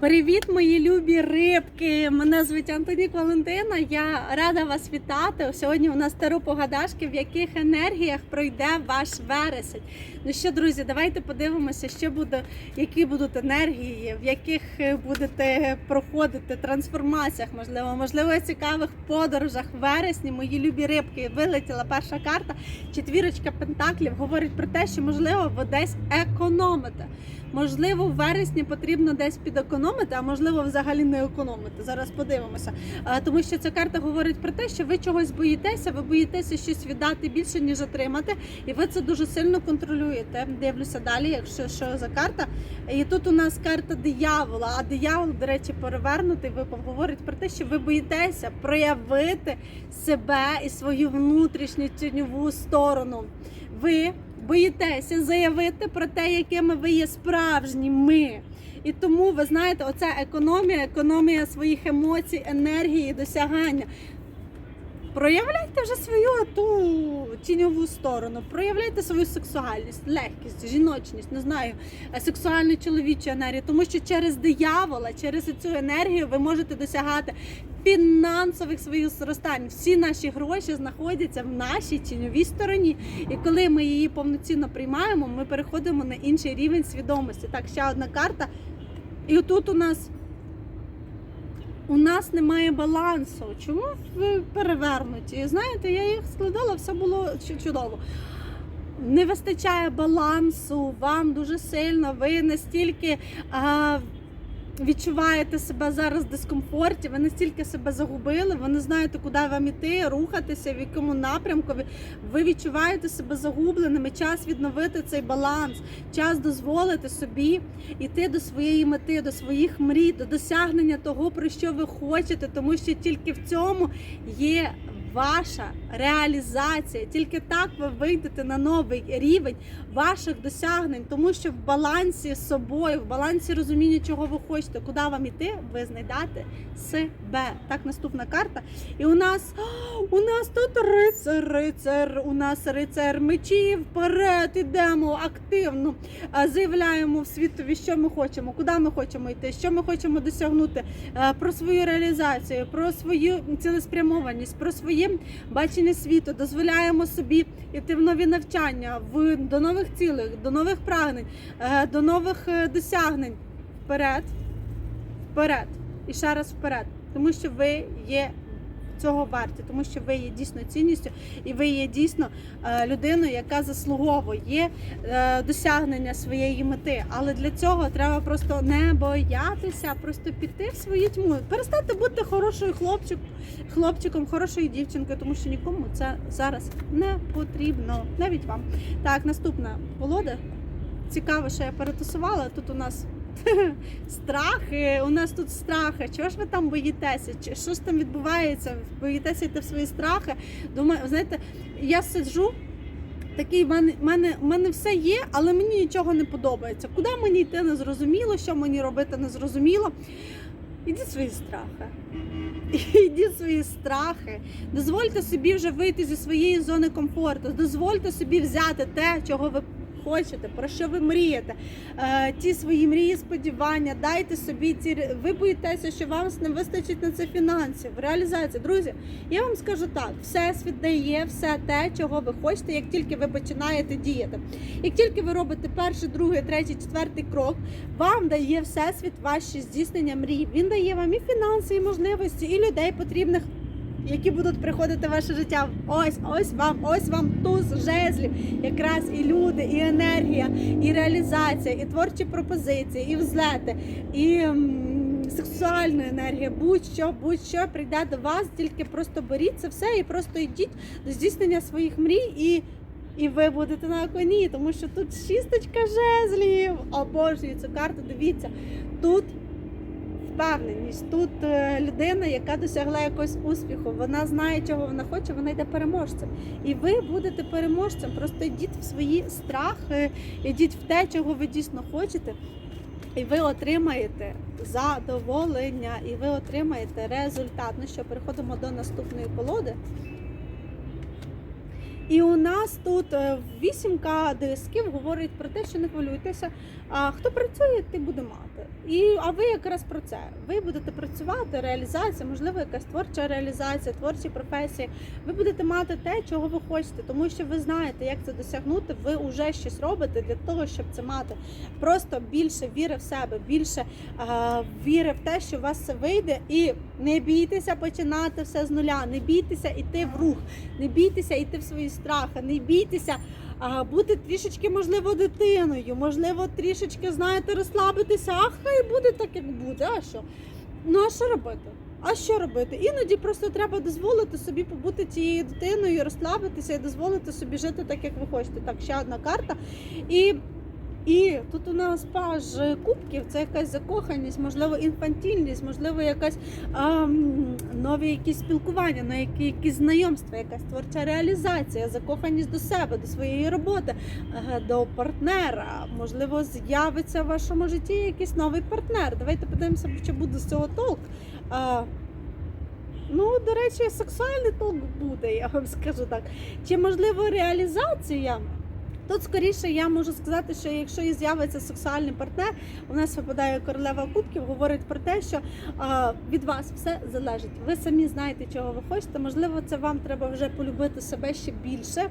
Привіт, мої любі рибки! Мене звуть Антонік Валентина. Я рада вас вітати. Сьогодні у нас таро погадашки, в яких енергіях пройде ваш вересень. Ну що, друзі, давайте подивимося, що буде, які будуть енергії, в яких е, будете проходити трансформаціях, можливо, можливо, цікавих подорожах в вересні. Мої любі рибки вилетіла перша карта. Четвірочка пентаклів говорить про те, що можливо ви десь економите. Можливо, в вересні потрібно десь підекономити, а можливо, взагалі не економити. Зараз подивимося. Тому що ця карта говорить про те, що ви чогось боїтеся, ви боїтеся щось віддати більше, ніж отримати, і ви це дуже сильно контролюєте. Дивлюся далі, якщо що за карта. І тут у нас карта диявола. А диявол, до речі, перевернутий випав, говорить про те, що ви боїтеся проявити себе і свою внутрішню тіньову сторону. Ви боїтеся заявити про те, якими ви є справжніми. І тому ви знаєте, оця економія, економія своїх емоцій, енергії, досягання. Проявляйте вже свою ту тіньову сторону, проявляйте свою сексуальність, легкість, жіночність, не знаю, е, сексуальну чоловічу енергію, тому що через диявола, через цю енергію ви можете досягати фінансових своїх зростань. Всі наші гроші знаходяться в нашій тіньовій стороні. І коли ми її повноцінно приймаємо, ми переходимо на інший рівень свідомості. Так, ще одна карта. І отут у нас у нас немає балансу. Чому ви перевернуті? Знаєте, я їх складала, все було чудово. Не вистачає балансу вам дуже сильно. Ви настільки а, відчуваєте себе зараз в дискомфорті, ви настільки себе загубили, ви не знаєте, куди вам іти, рухатися, в якому напрямку. Ви- відчуваєте себе загубленими. Час відновити цей баланс, час дозволити собі йти до своєї мети, до своїх мрій, до досягнення того, про що ви хочете, тому що тільки в цьому є. Ваша реалізація, тільки так ви вийдете на новий рівень ваших досягнень, тому що в балансі з собою, в балансі розуміння, чого ви хочете, куди вам іти, ви знайдете себе. Так, наступна карта. І у нас у нас тут рицар, рицар, у нас рицар мечів. Вперед ідемо активно. Заявляємо в світові, що ми хочемо, куди ми хочемо йти, що ми хочемо досягнути, е, про свою реалізацію, про свою цілеспрямованість, про своє бачення світу. Дозволяємо собі йти в нові навчання, в до нових цілей, до нових прагнень, е, до нових е, досягнень. Вперед, вперед і ще раз вперед, тому що ви є. Цього варті, тому що ви є дійсно цінністю, і ви є дійсно е, людиною, яка заслуговує е, досягнення своєї мети. Але для цього треба просто не боятися, просто піти в свою тьму, перестати бути хорошою хлопчик, хлопчиком, хорошою дівчинкою, тому що нікому це зараз не потрібно, навіть вам. Так, наступна Волода. Цікаво, що я перетасувала. Тут у нас страхи. У нас тут страхи. Чого ж ви там боїтеся? Що ж там відбувається? Боїтеся йти в свої страхи? Думаю, знаєте, я сиджу. Такий в мене, мене, мене все є, але мені нічого не подобається. Куди мені йти не зрозуміло, що мені робити не зрозуміло. Ідіть свої страхи. Ідіть свої страхи. Дозвольте собі вже вийти зі своєї зони комфорту. Дозвольте собі взяти те, чого ви хочете, про що ви мрієте. Е, ті свої мрії, сподівання, дайте собі ці. Ви боїтеся, що вам не вистачить на це фінансів. Реалізація. Друзі, я вам скажу так: всесвіт дає все те, чого ви хочете, як тільки ви починаєте діяти. Як тільки ви робите перший, другий, третій, четвертий крок, вам дає всесвіт ваші здійснення мрій. Він дає вам і фінанси, і можливості, і людей потрібних. Які будуть приходити в ваше життя? Ось, ось вам, ось вам туз жезлів. Якраз і люди, і енергія, і реалізація, і творчі пропозиції, і взлети, і сексуальна енергія. Будь-що, будь-що прийде до вас, тільки просто беріть це все і просто йдіть до здійснення своїх мрій і. І ви будете на коні, тому що тут шісточка жезлів. Обожнюю цю карту. Дивіться, тут впевненість, тут е, людина, яка досягла якогось успіху. Вона знає, чого вона хоче, вона йде переможцем. І ви будете переможцем. Просто йдіть в свої страхи, йдіть в те, чого ви дійсно хочете. І ви отримаєте задоволення, і ви отримаєте результат. Ну що, переходимо до наступної колоди. І у нас тут е, вісімка дисків говорить про те, що не хвилюйтеся. А хто працює, ти буде мати. І а ви якраз про це. Ви будете працювати, реалізація, можливо, якась творча реалізація, творчі професії. Ви будете мати те, чого ви хочете, тому що ви знаєте, як це досягнути. Ви вже щось робите для того, щоб це мати. Просто більше віри в себе, більше е, віри в те, що у вас все вийде, і не бійтеся починати все з нуля. Не бійтеся йти в рух, не бійтеся йти в свої страхи, не бійтеся. А бути трішечки, можливо, дитиною, можливо, трішечки, знаєте, розслабитися, а хай буде так, як буде. А що? Ну а що робити? А що робити? Іноді просто треба дозволити собі побути цією дитиною, розслабитися і дозволити собі жити так, як ви хочете. Так, ще одна карта. І, і тут у нас паж кубків, це якась закоханість, можливо, інфантільність, можливо, якась ем, нові якісь спілкування, на які якісь знайомства, якась творча реалізація, закоханість до себе, до своєї роботи, до партнера. Можливо, з'явиться в вашому житті якийсь новий партнер. Давайте подивимося, чи буде з цього толк. А, ну, до речі, сексуальний толк буде, я вам скажу так. Чи можливо реалізація? Тут скоріше я можу сказати, що якщо і з'явиться сексуальний партнер, у нас випадає королева кубків, говорить про те, що від вас все залежить. Ви самі знаєте, чого ви хочете. Можливо, це вам треба вже полюбити себе ще більше,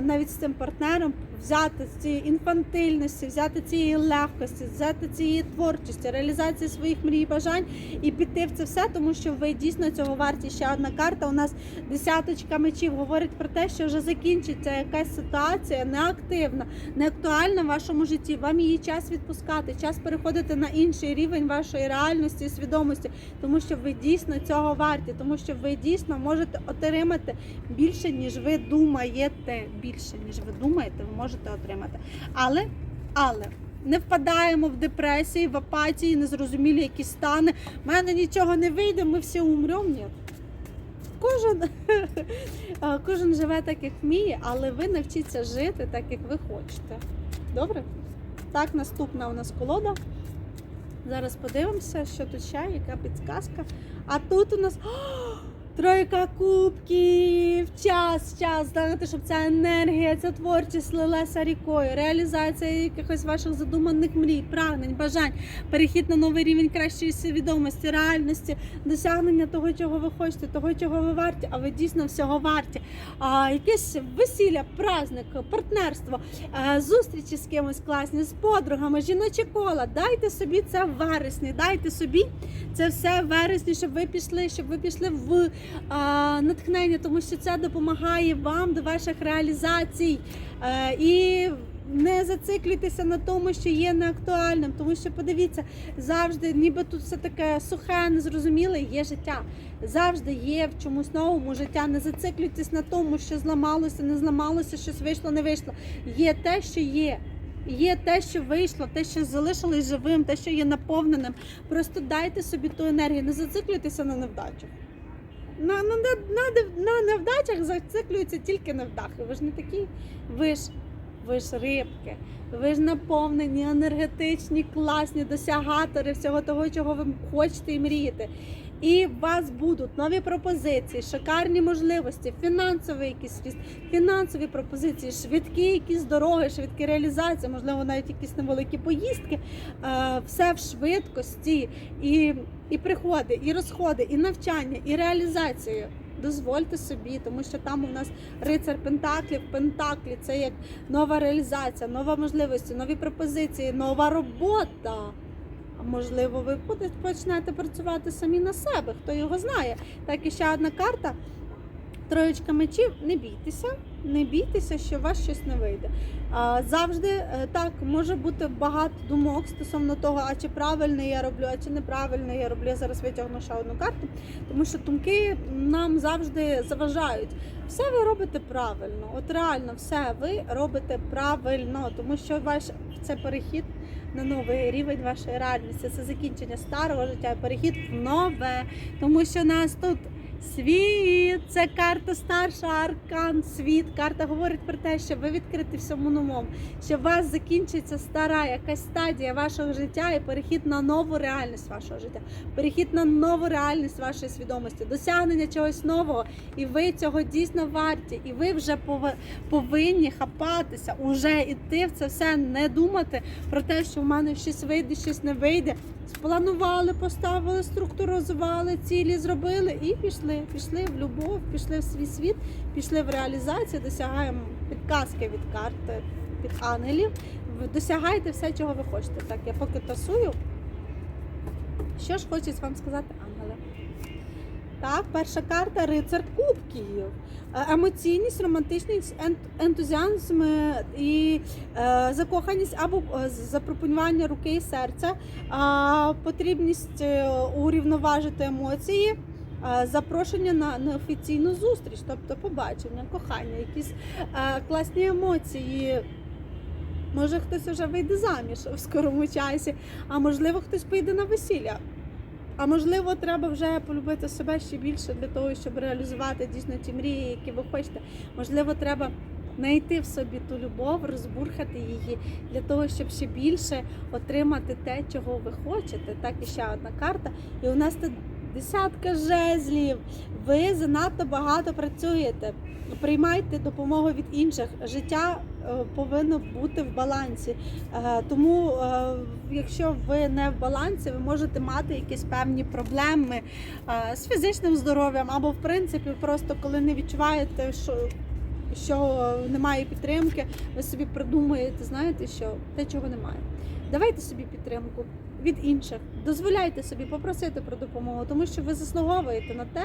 навіть з цим партнером взяти цієї інфантильності, взяти цієї легкості, взяти цієї творчості, реалізації своїх мрій бажань і піти в це все, тому що ви дійсно цього варті. Ще одна карта. У нас десяточка мечів говорить про те, що вже закінчиться якась ситуація неактивна, не актуальна в вашому житті. Вам її час відпускати, час переходити на інший рівень вашої реальності і свідомості, тому що ви дійсно цього варті, тому що ви дійсно можете отримати більше, ніж ви думаєте. Більше ніж ви думаєте, ви можете отримати. Але, але. Не впадаємо в депресії, в апатії, незрозумілі якісь стани. У мене нічого не вийде, ми всі умремо. Кожен, кожен живе так, як вміє, але ви навчіться жити так, як ви хочете. Добре? Так, наступна у нас колода. Зараз подивимося, що тут ще, яка підсказка. А тут у нас. Тройка кубків, час, час, знаєте, щоб ця енергія, ця творчість лилася рікою, реалізація якихось ваших задуманих мрій, прагнень, бажань, перехід на новий рівень кращої свідомості, реальності, досягнення того, чого ви хочете, того, чого ви варті, а ви дійсно всього варті. А, якесь весілля, праздник, партнерство, а, зустрічі з кимось класні, з подругами, жіночі кола. Дайте собі це вересні, дайте собі це все вересні, щоб ви пішли, щоб ви пішли в натхнення, тому що це допомагає вам до ваших реалізацій. Е, і не зациклюйтеся на тому, що є неактуальним, тому що подивіться, завжди, ніби тут все таке сухе, незрозуміле, є життя. Завжди є в чомусь новому життя. Не зациклюйтесь на тому, що зламалося, не зламалося, щось вийшло, не вийшло. Є те, що є. Є те, що вийшло, те, що залишилось живим, те, що є наповненим. Просто дайте собі ту енергію, не зациклюйтеся на невдачах. На, на, на, на, невдачах зациклюються тільки невдахи. Ви ж не такі, ви ж, ви ж рибки, ви ж наповнені, енергетичні, класні досягатори всього того, чого ви хочете і мрієте. І у вас будуть нові пропозиції, шикарні можливості, фінансовий якийсь ріст, фінансові пропозиції, швидкі якісь дороги, швидкі реалізації, можливо, навіть якісь невеликі поїздки. Е, Все в швидкості, і, і приходи, і розходи, і навчання, і реалізацію. Дозвольте собі, тому що там у нас рицар Пентаклів, Пентаклі це як нова реалізація, нова можливості, нові пропозиції, нова робота. Можливо, ви почнете працювати самі на себе, хто його знає. Так і ще одна карта. Троєчка мечів, не бійтеся, не бійтеся, що у вас щось не вийде. Завжди е, так може бути багато думок стосовно того, а чи правильно я роблю, а чи неправильно я роблю. Я зараз витягну ще одну карту, тому що думки нам завжди заважають. Все ви робите правильно, от реально все ви робите правильно, тому що ваш це перехід на новий рівень вашої реальності. Це закінчення старого життя, перехід в нове, тому що нас тут Світ, це карта старша аркан. Світ. Карта говорить про те, що ви відкриті всьому новому, що у вас закінчиться стара якась стадія вашого життя і перехід на нову реальність вашого життя, перехід на нову реальність вашої свідомості, досягнення чогось нового, і ви цього дійсно варті, і ви вже пов- повинні хапатися, уже іти в це все, не думати про те, що в мене щось вийде, щось не вийде. Спланували, поставили, структуризували, цілі зробили і пішли. Пішли в любов, пішли в свій світ, пішли в реалізацію, досягаємо підказки від карти, від ангелів. Досягайте все, чого ви хочете. Так, я поки тасую. Що ж хочуть вам сказати? Так, перша карта рицар кубків. Е, Емоційність, романтичність, ен- ентузіазм е, і е, закоханість або запропонування руки і серця, потрібність урівноважити емоції, запрошення на неофіційну зустріч, тобто побачення, кохання, якісь е, класні емоції. Може, хтось вже вийде заміж в скорому часі, а можливо, хтось поїде на весілля. А можливо, треба вже полюбити себе ще більше для того, щоб реалізувати дійсно ті мрії, які ви хочете. Можливо, треба знайти в собі ту любов, розбурхати її для того, щоб ще більше отримати те, чого ви хочете. Так і ще одна карта. І у нас тут десятка жезлів. Ви занадто багато працюєте. Приймайте допомогу від інших. Життя повинно бути в балансі. Е, Тому, е, якщо ви не в балансі, ви можете мати якісь певні проблеми е, з фізичним здоров'ям, або в принципі, просто коли не відчуваєте, що. Що немає підтримки, ви собі придумуєте, знаєте, що те, чого немає. Давайте собі підтримку від інших, дозволяйте собі попросити про допомогу, тому що ви заслуговуєте на те,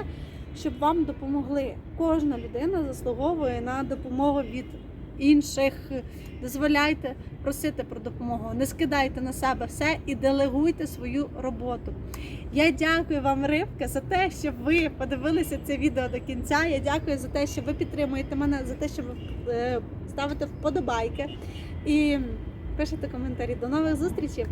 щоб вам допомогли. Кожна людина заслуговує на допомогу від інших. Дозволяйте просити про допомогу. Не скидайте на себе все і делегуйте свою роботу. Я дякую вам, Рибка, за те, що ви подивилися це відео до кінця. Я дякую за те, що ви підтримуєте мене, за те, що ви е, ставите вподобайки і пишете коментарі. До нових зустрічей!